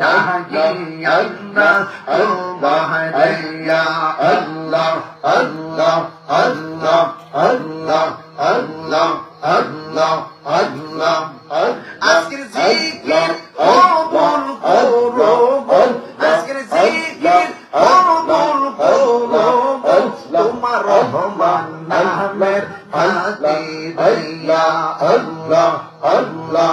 تحيي الله الله هيا الله الله الله الله الله الله الله আজকের জিকির কবুল করুন আজকের জিকির কবুল করুন তোমার রহমান নামের ফাতিহা আল্লাহ আল্লাহ আল্লাহ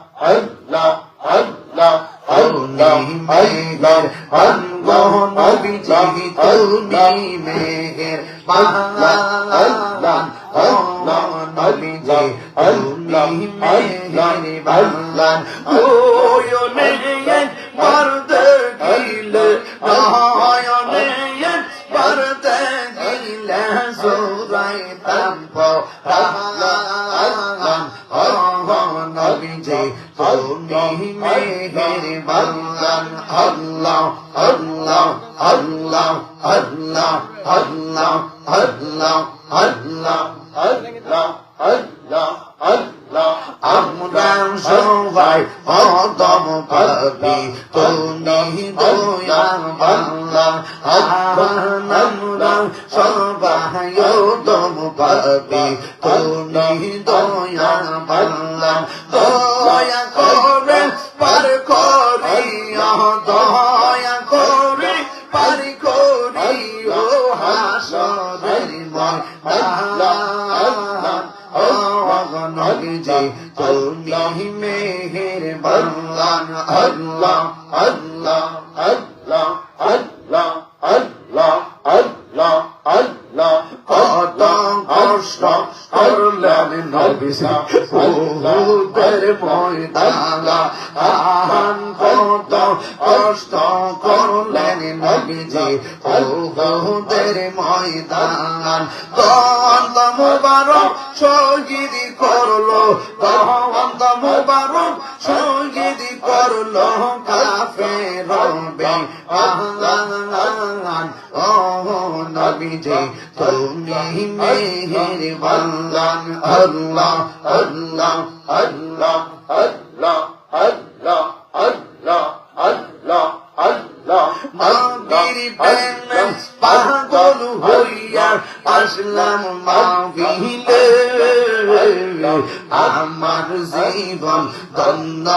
আল্লাহ আল্লাহ আল্লাহ আল্লাহ আল্লাহ নবীজি তুমি মেহের আল্লাহ আল্লাহ আল্লাহ নবীজি আল্লাহ আল্লাহ আল্লাহ ও ইয়া মেহের পর্দে দিলে আয়া মেহের পর্দে দিলে সুরাই তাম্পো আল্লাহ long আহান কত কষ্ট করলেন নবীজি ওদের ময়দান তন্ত মুবারক শহীদ করল তন্ত মুবারক শহীদ করল কাফের রবে আহান নবীজি তুমি মেহের বাল্লান আল্লাহ আল্লাহ আল্লাহ আল্লাহ আল্লাহ আল্লাহ আল্লাহ আল্লাহ নবীর প্রেমে পাগল হইয়া আসলাম মাহফিলে আমার জীবন দন্দ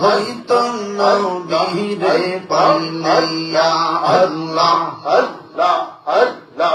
হইত নবীরে পাইলাইয়া আল্লাহ আল্লাহ আল্লাহ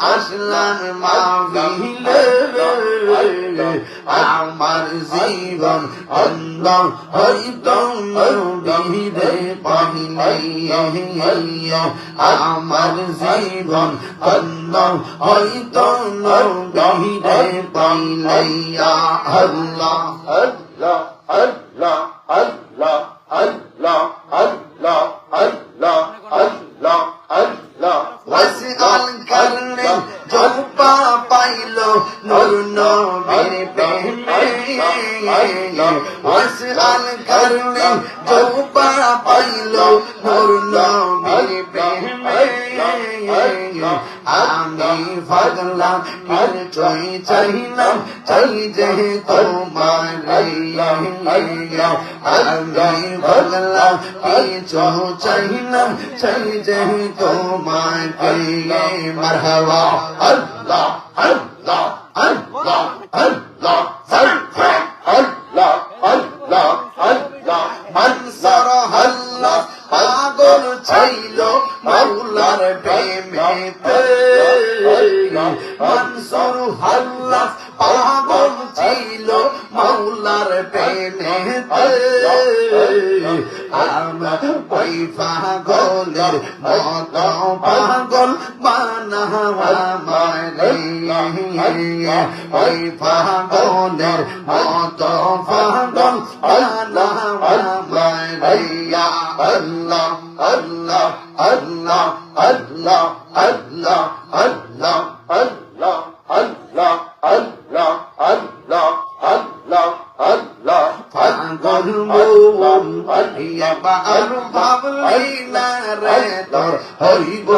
আসলাম মাহফিলে আমার জীবন অন্ধ হইত নবীরে পাইলে আমার জীবন অন্ধ হইত নবীরে পাইলে আল্লাহ আল্লাহ আল্লাহ আল্লাহ আল্লাহ আল্লাহ আল্লাহ আল্লাহ। ওয়াসআল করলে জব্বা পাইলো নূর নবীর প্রেমে ওয়াসআল করলে জব্বা পাইলো নূর নবীর প্রেমে আমি ফাগলা কিছুই চাইলাম চাই যে তোমার আমি ফাগলা কিছু চাইলাম চাই যে তোমার كل مرحبا الله الله الله الله سبحان الله الله الله منصر পাগল বানাওয়া মারে ওই পাগলের মত পাগল বানাওয়া মারে আল্লাহ আল্লাহ আল্লাহ আল্লাহ আল্লাহ আল্লাহ আল্লাহ আল্লাহ আল্লাহ আল্লাহ আল্লাহ আল্লাহ পাগল মন ভাবলি রে তোর হইব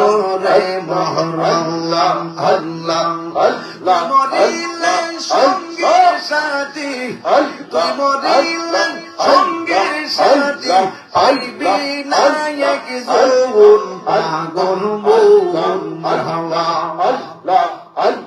রে মহরম। আল্লাহ আল্লাহ মরিলে সঙ্গে সাথী। তুই মরিলে সঙ্গে সাথী। পাইবি না এক যৌবন পাগল মন মারহাবা আল্লাহ আল্লাহ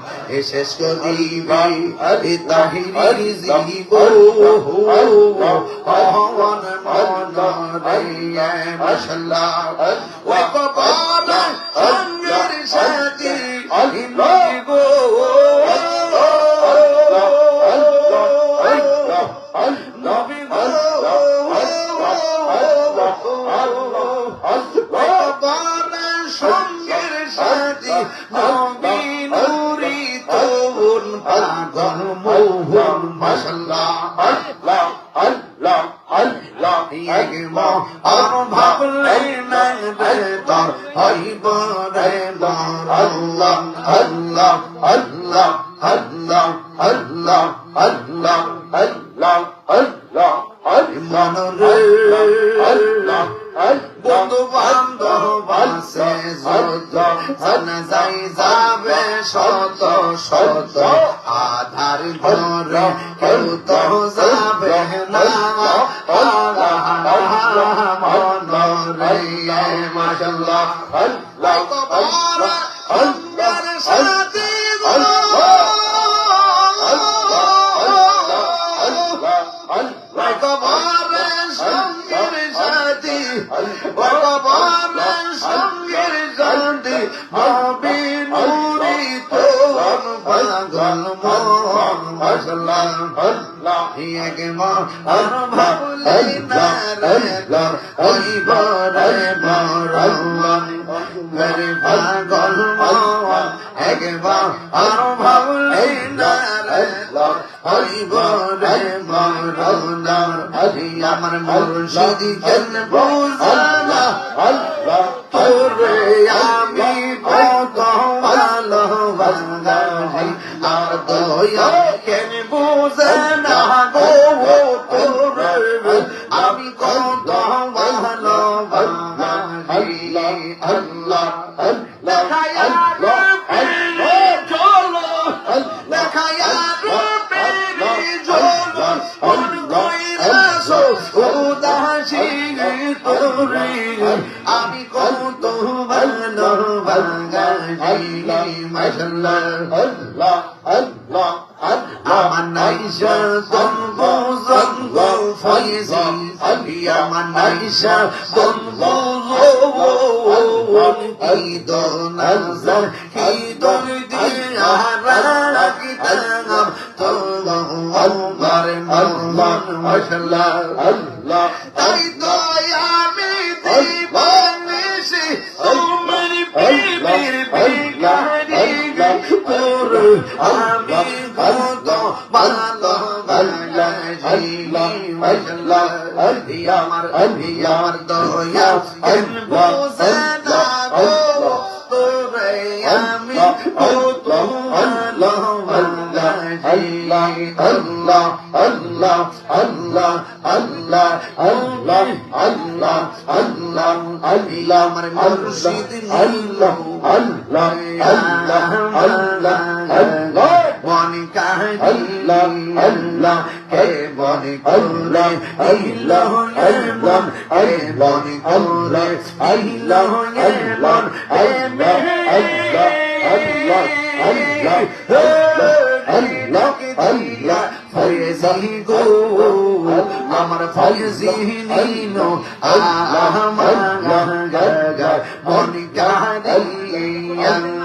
এ শেষ করিবা আরে তাহিরি জীব অহন মনারে মশলা ও বাবা সঙ্গের গো পাগল মোহন মাসাল্লাহ আল্লাহ আল্লাহ আল্লাহ একবার আর ভাবলে না রে তোর হইব রে মোর আল্লাহ আল্লাহ আল্লাহ আল্লাহ আল্লাহ আল্লাহ আল্লাহ আল্লাহ মন রে আল্লাহ বন্ধু বান্ধব আছে যত জানা যাই যাবে শত শত আধার ঘরে কেউ তো যাবে না মাশাল্লাহ আল্লাহ ভগবানের সঙ্গের সাথী নবী নুরি তোর পাগল মন মশলা এক মন ভাবলে কেন বুঝে না গো نظر الله عيد نظر عيد ديارك تنم الله الله الله الله আমার আমার দয়া বোঝে না গো তোরে আমি কত ভালো ভালোবাসি আল্লাহ আল্লাহ আল্লাহ আল্লাহ আল্লাহ আল্লাহ আল্লাহ আল্লাহ আমার মুর্শিদ আল্লাহ আল্লাহ আল্লাহ আল্লাহ আমার ফয়জি নীলো আল্লাহ আল্লাহ মন কাহিয়া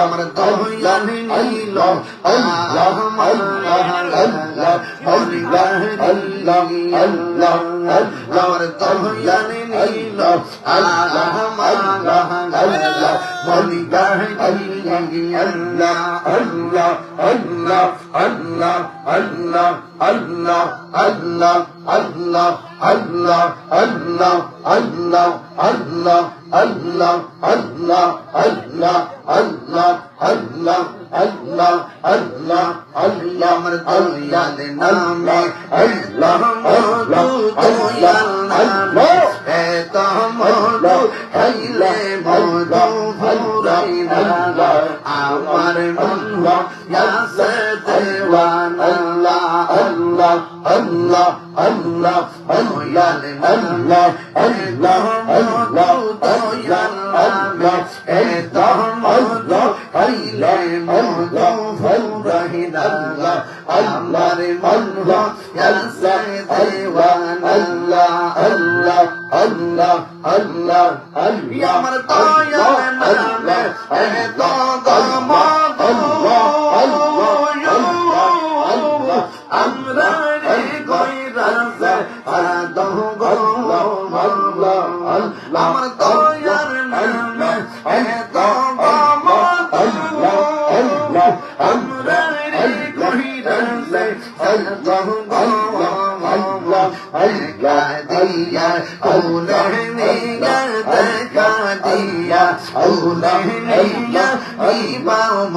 আমার দহিল নীল আল্লাহ আল্লাহ আল্লাহ আল্লাহ আল্লাহ আল্লাহ আল্লাহ আল্লাহ আল্লাহ আল্লাহ আল্লাহ আল্লাহ আল্লাহ আল্লাহ আল্লাহ আল্লাহ আল্লাহ আল্লাহ নীল নীল আল্লাহ আল্লাহ আল্লাহ আল্লাহ আল্লাহ আল্লাহ আল্লাহ আল্লাহ আল্লাহ আল্লাহ আল্লাহ আল্লাহ আল্লাহ আল্লাহ আল্লাহ আল্লাহ আল্লাহ আল্লাহ আল্লাহ আল্লাহ আল্লাহ এত মধু খাইলে মধু ফুরাই না আমার মন ইয়াসে দেওয়ান নামে নামে আমার মন ইয়াসে দেওয়ান আল্লাহ আল্লাহ আল্লাহ আল্লাহ আল্লাহ আমার আমার দয়ার নামে এত মমতা আমরা রে কহিরালে আল্লাহু আল্লাহ আল্লাহ দিয়া আউলাহনি দেখা দিয়া আউলাহনি ইমাম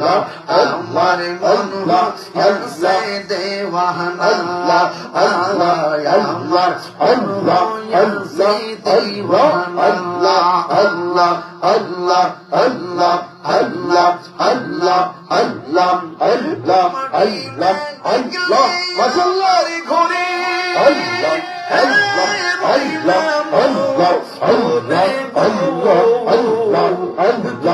না আমার মন হইয়াছে দেওয়ানা আল্লাহ আমার মন হইয়াছে দেওয়ানা আল্লাহ আল্লাহ আল্লাহ আল্লাহ আল্লাহ আল্লাহ আল্লাহ আল্লাহ আল্লাহ মাশাআল্লাহ ঘুরে আল্লাহ আল্লাহ আল্লাহ আল্লাহ আল্লাহ আল্লাহ আল্লাহ আল্লাহ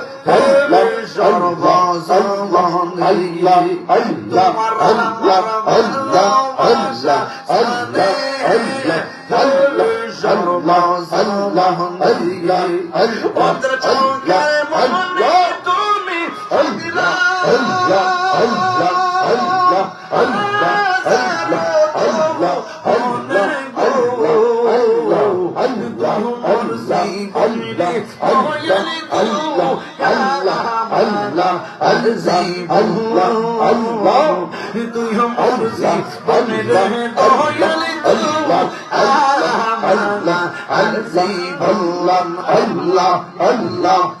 Allah, Allah, Allah, Allah, Allah, Allah, Allah, Allah. Allah, Allah, Allah, Allah, Allah, Allah. তুমি Allah, Allah, Allah, Allah, Allah, Allah, Allah, Allah, Allah, Allah, Allah, Allah, Allah, Allah. مرضی اللہ اللہ تو ہم مرضی بن رہے تو یلی اللہ اللہ اللہ اللہ اللہ اللہ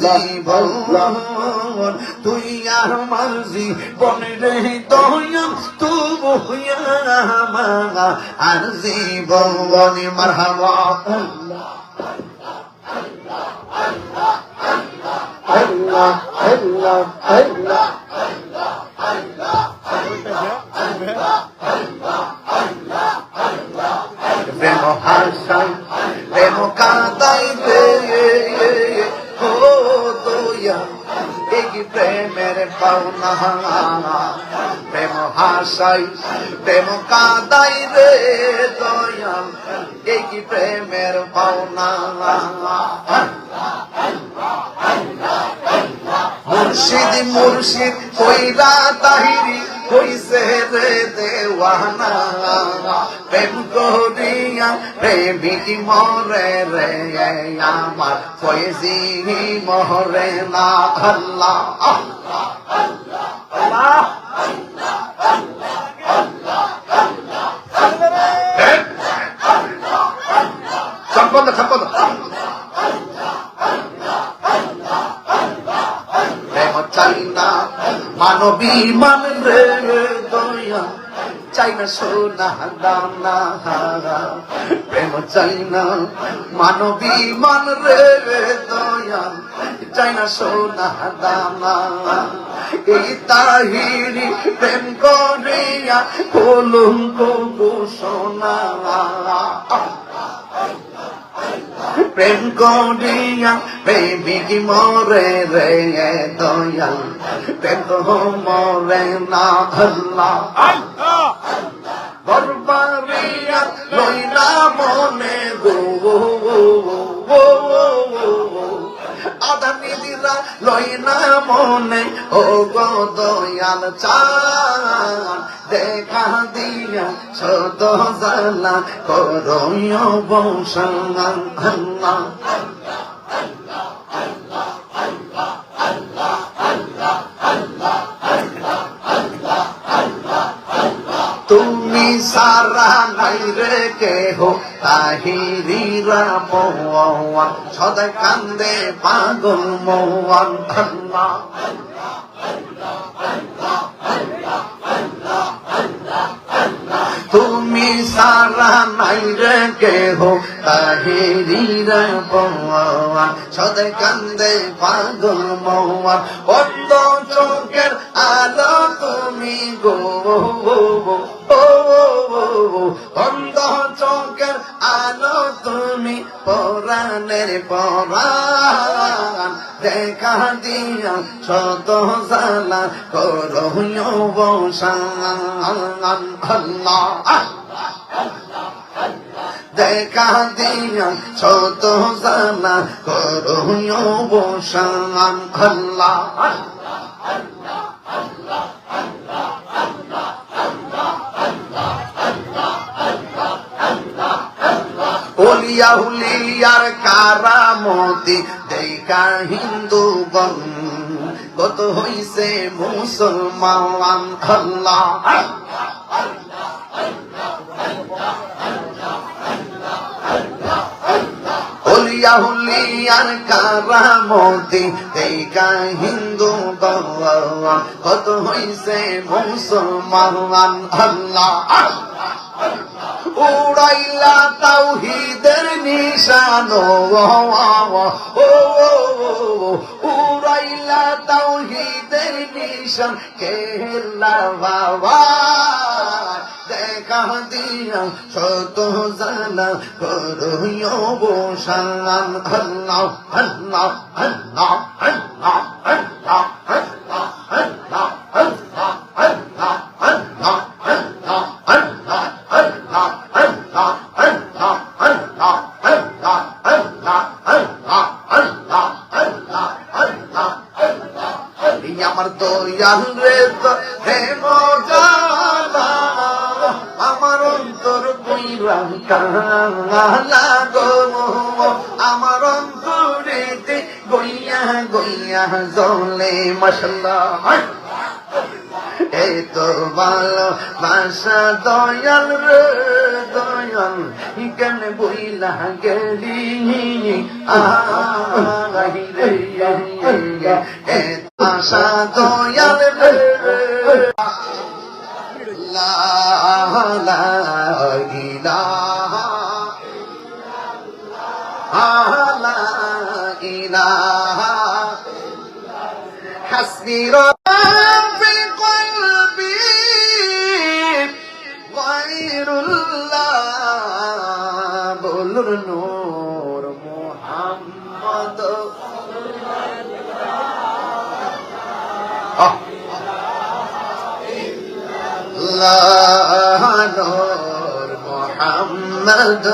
জীবন তুই আমার জীবন রে দয়াম তুই আমার আর জীবন মারহাবা আল্লাহ আল্লাহ আল্লাহ আল্লাহ আল্লাহ পাওনা প্রেম হাসাই প্রেম কাঁদাই রে দয়াল, এই প্রেমের পাওনা মুর্শিদ মুর্শিদ কইরা তাহিরি কইছে রে দেওয়ানা। প্রেম করিয়া প্রেমিক মরে রে, আমার ফয়েজি মরে না। আল্লাহ। আল্লাহ চাই না মানবী মান রে দয়া, চাই না সোনা দানা প্রেম চাই মানবী মান রে দয়া চাই না। সোনা দানা এই তাহিরি প্রেম করিয়া কলঙ্ক ঘোষণা প্রেম করিয়া প্রেমিক মরে রে দয়াল, প্রেম মরে না আল্লাহ। বরবারিয়া লইলা মনে গো। দিলা লইনা মনে ও চান। দেখা দিয়া সদ জালা তুমি সারা নাই রে কেহ তাহিরিরা মৌয়ান সদাই কান্দে পাগল মৌয়ান। আল্লাহ তুমি সারা নাই রে কেহ তাহিরিরা সদাই কান্দে পাগল মৌয়ান। অন্য চোখের আলো তুমি গো অন্ধ চোখের আলো তুমি পরাণের পরাণ। দেখা দিয়া শত জালা করুণ বসান আল্লাহ। দেখা দিয়া শত করুণ বসান আল্লাহ দেখা হিন্দু গণ কত হইছে মুসলমান ওলিয়া আউলিয়ার কারামতি তেইকা হিন্দু কত হইছে মুসলমান আল্লাহ। উড়াইলা তাওহিদের নিশানো উড়াইলা তাওহিদের নিশান। কেলা বাবা, দেখা দিয়া শত জানা করুয় বসান আল্লাহ আল্লাহ আল্লাহ আল্লাহ আল্লাহ আল্লাহ। মাসাল্লাহ এই তো ভালো ভাষা দয়াল রে দয়াল কেন বইলা গেলি ভাষা দয়াল রে লা লা حسبي ربي قلبي غير الله بلور نور محمد آه. لا نور محمد